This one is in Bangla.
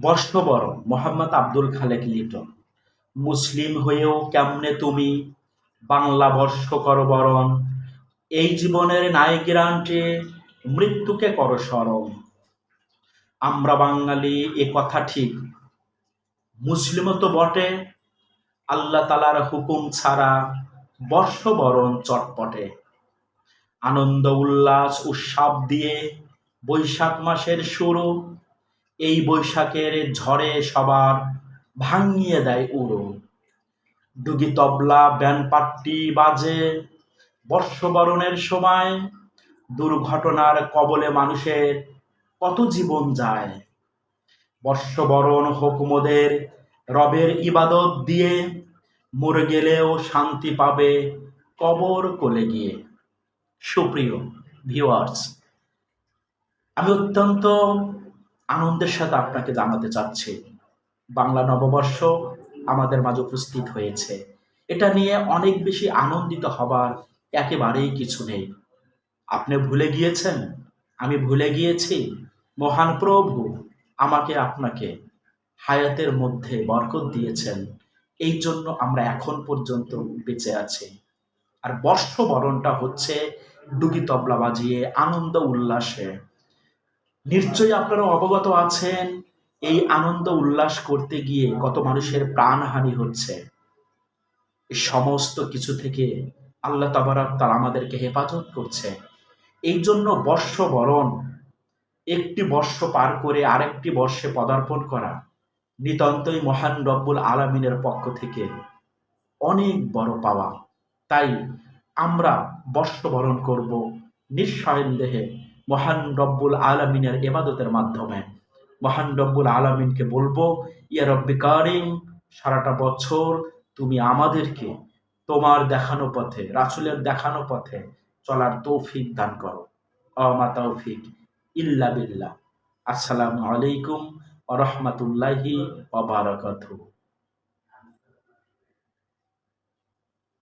বর্ষবরণ মোহাম্মদ আব্দুল খালেক লিটন। মুসলিম হয়েও কেমনে তুমি? বাংলা বর্ষ কর বরণ। এই জীবনের নায়িকানটে মৃত্যুকে কর স্মরণ। আমরা বাঙালি, এ কথা ঠিক। মুসলিমও তো বটে। আল্লাহ তালার হুকুম ছাড়া বর্ষবরণ চটপটে। আনন্দ, উল্লাস, উৎসব দিয়ে বৈশাখ মাসের শুরু এই বৈশাখের ঝড়ে সবার ভাঙিয়ে দেয় উড়ো ডুগি তবলা, ব্যানপাট্টি বাজে বর্ষবরণের সময়। দুর্ঘটনার কবলে মানুষের কত জীবন যায়। বর্ষবরণ হুকুমদের রবের ইবাদত দিয়ে, মরে গেলেও শান্তি পাবে কবর কোলে গিয়ে। সুপ্রিয় ভিউয়ার্স, আমি অত্যন্ত আনন্দের সাথে আপনাকে জানাতে চাচ্ছি। বাংলা নববর্ষ আমাদের মাঝে উপস্থিত হয়েছে। এটা নিয়ে অনেক বেশি আনন্দিত হবার একেবারেই কিছু নেই। আপনি ভুলে গিয়েছেন? আমি ভুলে গিয়েছি। মহান প্রভু আমাকে আপনাকে হায়াতের মধ্যে বরকত দিয়েছেন। এই জন্য আমরা এখন পর্যন্ত বেঁচে আছি। আর বর্ষবরণটা হচ্ছে ডুগি তবলা বাজিয়ে আনন্দ উল্লাসে নিশ্চয়ই আপনারা অবগত আছেন এই আনন্দ উল্লাস করতে গিয়ে কত মানুষের প্রাণহানি হচ্ছে। সমস্ত কিছু থেকে আল্লাহ তাবারাক তার আমাদেরকে হেফাজত করছে। এই জন্য বর্ষবরণ একটি বর্ষ পার করে আরেকটি বর্ষে পদার্পণ করা নিতান্তই মহান রব্বুল আলমিনের পক্ষ থেকে অনেক বড় পাওয়া। তাই আমরা বর্ষবরণ করব নিঃসন্দেহে মহান রব্বুল আলমিনের এবাদতের মাধ্যমে। মহান রব্বুল আলমিনকে বলব, ইয়া রব্বি কারিম, সারাটা বছর তুমি আমাদেরকে তোমার দেখানো পথে, রাসুলের দেখানো পথে চলার তৌফিক দান করো। অমা তৌফিক, ইল্লা বিল্লাহ। আসসালামু আলাইকুম ওরহমতুল্লাহি ওবারাকাতুহু